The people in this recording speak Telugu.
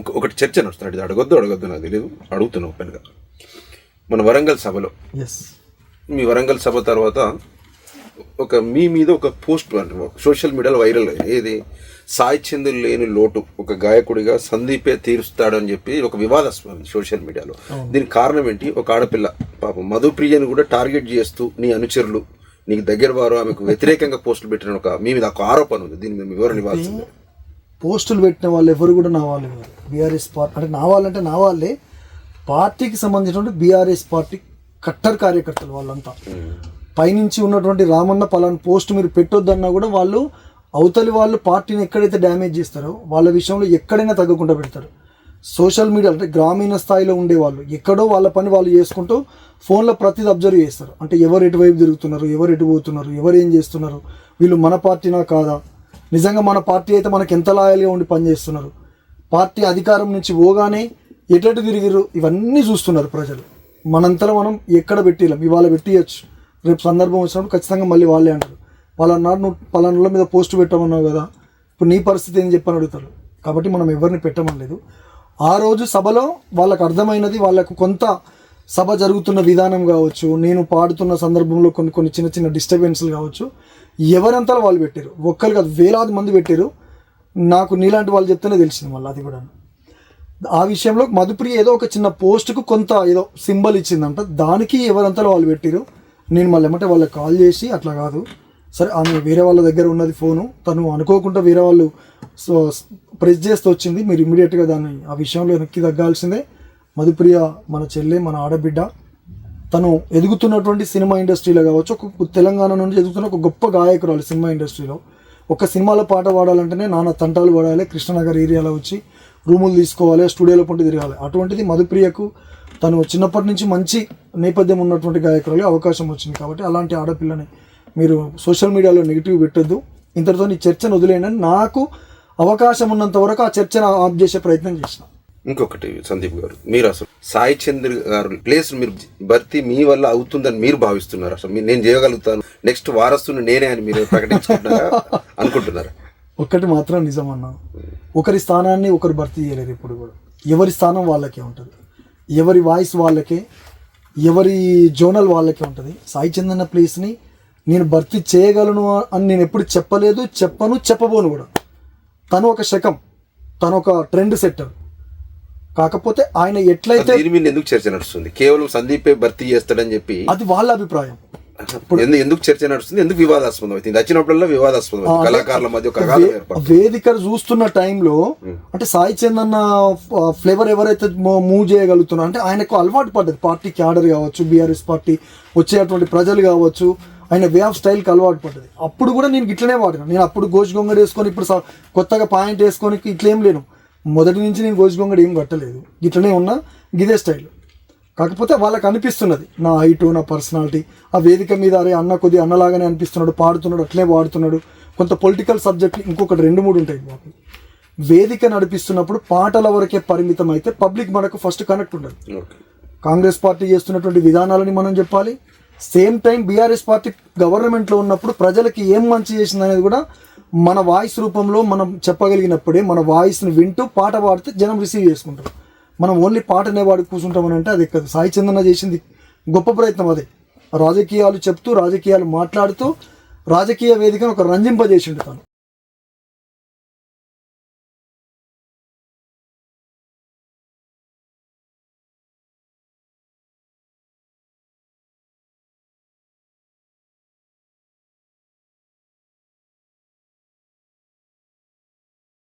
ఒక ఒకటి చర్చ నడుస్తున్నాడు. ఇది అడగొద్దు అడగొద్దు నాకు తెలియదు అడుగుతున్నా ఓపెన్గా. మన వరంగల్ సభలో. మీ వరంగల్ సభ తర్వాత ఒక మీ మీద ఒక పోస్ట్ సోషల్ మీడియాలో వైరల్ ఏది? సాయి చంద్రు లేని లోటు. ఒక గాయకుడిగా సందీపే తీరుస్తాడని చెప్పి ఒక వివాదాస్పదం సోషల్ మీడియాలో. దీనికి కారణం ఏంటి? ఒక ఆడపిల్ల. పాపం మధుప్రియని కూడా టార్గెట్ చేస్తూ నీ అనుచరులు నీకు దగ్గర వారు ఆమెకు వ్యతిరేకంగా పోస్టులు పెట్టిన ఒక మీ మీద ఒక ఆరోపణ ఉంది. దీని మీద వివరణ ఇవ్వాల్సిందే. పోస్టులు పెట్టిన వాళ్ళు ఎవరు కూడా నా వాళ్ళు కాదు బీఆర్ఎస్ పార్టీ అంటే నా వాళ్ళంటే నా వాళ్ళే. పార్టీకి సంబంధించినటువంటి బీఆర్ఎస్ పార్టీ కట్టర్ కార్యకర్తలు వాళ్ళంతా. పైనుంచి ఉన్నటువంటి రామన్న పలానా పోస్ట్ మీరు పెట్టొద్దన్నా కూడా వాళ్ళు అవతలి వాళ్ళు పార్టీని ఎక్కడైతే డ్యామేజ్ చేస్తారో వాళ్ళ విషయంలో ఎక్కడైనా తగ్గకుండా పెడతారు. సోషల్ మీడియా అంటే గ్రామీణ స్థాయిలో ఉండేవాళ్ళు ఎక్కడో వాళ్ళ పని వాళ్ళు చేసుకుంటూ ఫోన్లో ప్రతిది అబ్జర్వ్ చేస్తారు. అంటే ఎవరు ఎటువైపు తిరుగుతున్నారు ఎవరు ఎటు పోతున్నారు ఎవరు ఏం చేస్తున్నారు వీళ్ళు మన పార్టీనా కాదా? నిజంగా మన పార్టీ అయితే మనకి ఎంత లాయల్గా ఉండి పనిచేస్తున్నారు? పార్టీ అధికారం నుంచి పోగానే ఎటెటు తిరిగిరు ఇవన్నీ చూస్తున్నారు ప్రజలు. మనంతలో మనం ఎక్కడ పెట్టిలేం ఇవాళ పెట్టియచ్చు రేపు సందర్భం వచ్చినప్పుడు ఖచ్చితంగా మళ్ళీ వాళ్ళే అంటారు. వాళ్ళ నువ్వు పలానాల మీద పోస్ట్ పెట్టమన్నావు కదా? ఇప్పుడు నీ పరిస్థితి ఏం చెప్పని అడుగుతారు. కాబట్టి మనం ఎవరిని పెట్టమనలేదు. ఆ రోజు సభలో వాళ్ళకు అర్థమైనది వాళ్ళకు కొంత సభ జరుగుతున్న విధానం కావచ్చు నేను పాడుతున్న సందర్భంలో కొన్ని కొన్ని చిన్న చిన్న డిస్టర్బెన్స్లు కావచ్చు ఎవరంతా వాళ్ళు పెట్టారు? ఒక్కరు కాదు వేలాది మంది పెట్టారు. నాకు నీలాంటి వాళ్ళు చెప్తేనే తెలిసింది మళ్ళీ అది కూడా. ఆ విషయంలో మధుప్రియ ఏదో ఒక చిన్న పోస్ట్కు కొంత ఏదో సింబల్ ఇచ్చిందంట. దానికి ఎవరంతా వాళ్ళు పెట్టారు? నేను మళ్ళీ ఏమంటే వాళ్ళకి కాల్ చేసి అట్లా కాదు. సరే ఆమె వేరే వాళ్ళ దగ్గర ఉన్నది ఫోను. తను అనుకోకుండా వేరే వాళ్ళు సో ప్రెస్ చేస్తూ వచ్చింది. మీరు ఇమీడియట్గా దాన్ని ఆ విషయంలో వెనక్కి తగ్గాల్సిందే. మధుప్రియ మన చెల్లె మన ఆడబిడ్డ. తను ఎదుగుతున్నటువంటి సినిమా ఇండస్ట్రీలో కావచ్చు ఒక తెలంగాణ నుండి ఎదుగుతున్న ఒక గొప్ప గాయకురాలు సినిమా ఇండస్ట్రీలో. ఒక సినిమాలో పాట పాడాలంటేనే నాన్న తంటాలు పడాలి కృష్ణనగర్ ఏరియాలో వచ్చి రూములు తీసుకోవాలి స్టూడియోలో పంట తిరగాలి. అటువంటిది మధుప్రియకు తను చిన్నప్పటి నుంచి మంచి నేపథ్యం ఉన్నటువంటి గాయకురాలు అవకాశం వచ్చింది కాబట్టి అలాంటి ఆడపిల్లని మీరు సోషల్ మీడియాలో నెగిటివ్ పెట్టొద్దు. ఇంతటితో ఈ చర్చను వదిలేయండి నాకు అవకాశం ఉన్నంత వరకు ఆ చర్చను ఆఫ్ చేసే ప్రయత్నం చేసిన. ఇంకొకటి సందీప్ గారు మీరు అసలు సాయి చంద్ర గారు ప్లేస్ మీరు భర్తీ మీ వల్ల అవుతుందని మీరు భావిస్తున్నారు. అసలు నేను చేయగలుగుతాను. నెక్స్ట్ వారసుని నేనే అని మీరు ప్రకటించుకుంటున్నారా? అనుకుంటున్నారా? ఒక్కటి మాత్రం నిజం అన్న ఒకరి స్థానాన్ని ఒకరు భర్తీ చేయలేరు ఇప్పుడు కూడా. ఎవరి స్థానం వాళ్ళకే ఉంటుంది. ఎవరి వాయిస్ వాళ్ళకే ఎవరి జోనల్ వాళ్ళకే ఉంటుంది. సాయి చందన్న ప్లేస్ని నేను భర్తీ చేయగలను అని నేను ఎప్పుడు చెప్పలేదు చెప్పను చెప్పబోను కూడా. తను ఒక శకం తను ఒక ట్రెండ్ సెట్టర్ కాకపోతే ఆయన ఎట్లయితే దీని మీద ఎందుకు చర్చ నడుస్తుంది? కేవలం సందీపే భర్తీ చేస్తాడని చెప్పి అది వాళ్ళ అభిప్రాయం. ఎందు- ఎందుకు చర్చ నడుస్తుంది? ఎందుకు వివాదాస్పదం అవుతుంది? వచ్చినప్పుడల్లా వివాదాస్పదం. కళాకారుల మధ్య ఒక వేదిక చూస్తున్న టైంలో అంటే సాయి చందన్న ఫ్లేవర్ ఎవరైతే మూవ్ చేయగలుగుతున్నా అంటే ఆయనకు అలవాటు పడ్డది. పార్టీ క్యాడర్ కావచ్చు బీఆర్ఎస్ పార్టీ వచ్చేటువంటి ప్రజలు కావచ్చు ఆయన వే ఆఫ్ స్టైల్కి అలవాటు పడ్డది. అప్పుడు కూడా నేను ఇట్లనే వాడిన. నేను అప్పుడు గోష్ గొంగడ వేసుకొని ఇప్పుడు కొత్తగా పాయింట్ వేసుకొని ఇట్లేం లేను. మొదటి నుంచి నేను గోష్ గొంగడ ఏం కట్టలేదు. ఇట్లనే ఉన్నా గిదే స్టైల్. కాకపోతే వాళ్ళకి అనిపిస్తున్నది. నా హైటు నా పర్సనాలిటీ ఆ వేదిక మీద అరే అన్న కొద్ది అన్నలాగానే అనిపిస్తున్నాడు పాడుతున్నాడు అట్లే వాడుతున్నాడు కొంత పొలిటికల్ సబ్జెక్ట్ ఇంకొకటి రెండు మూడు ఉంటాయి మాకు. వేదిక నడిపిస్తున్నప్పుడు పాటల వరకే పరిమితం అయితే పబ్లిక్ మనకు ఫస్ట్ కనెక్ట్ ఉండదు. కాంగ్రెస్ పార్టీ చేస్తున్నటువంటి విధానాలని మనం చెప్పాలి. సేమ్ టైం బీఆర్ఎస్ పార్టీ గవర్నమెంట్లో ఉన్నప్పుడు ప్రజలకి ఏం మంచి చేసింది అనేది కూడా మన వాయిస్ రూపంలో మనం చెప్పగలిగినప్పుడే మన వాయిస్ని వింటూ పాట పాడితే జనం రిసీవ్ చేసుకుంటారు. మనం ఓన్లీ పాటనే వాడి కూర్చుంటామని అంటే అది ఎక్కదు సాయి చందన చేసింది గొప్ప ప్రయత్నం అదే. రాజకీయాలు చెప్తూ రాజకీయాలు మాట్లాడుతూ రాజకీయ వేదికను ఒక రంజింపజేసిండు తను.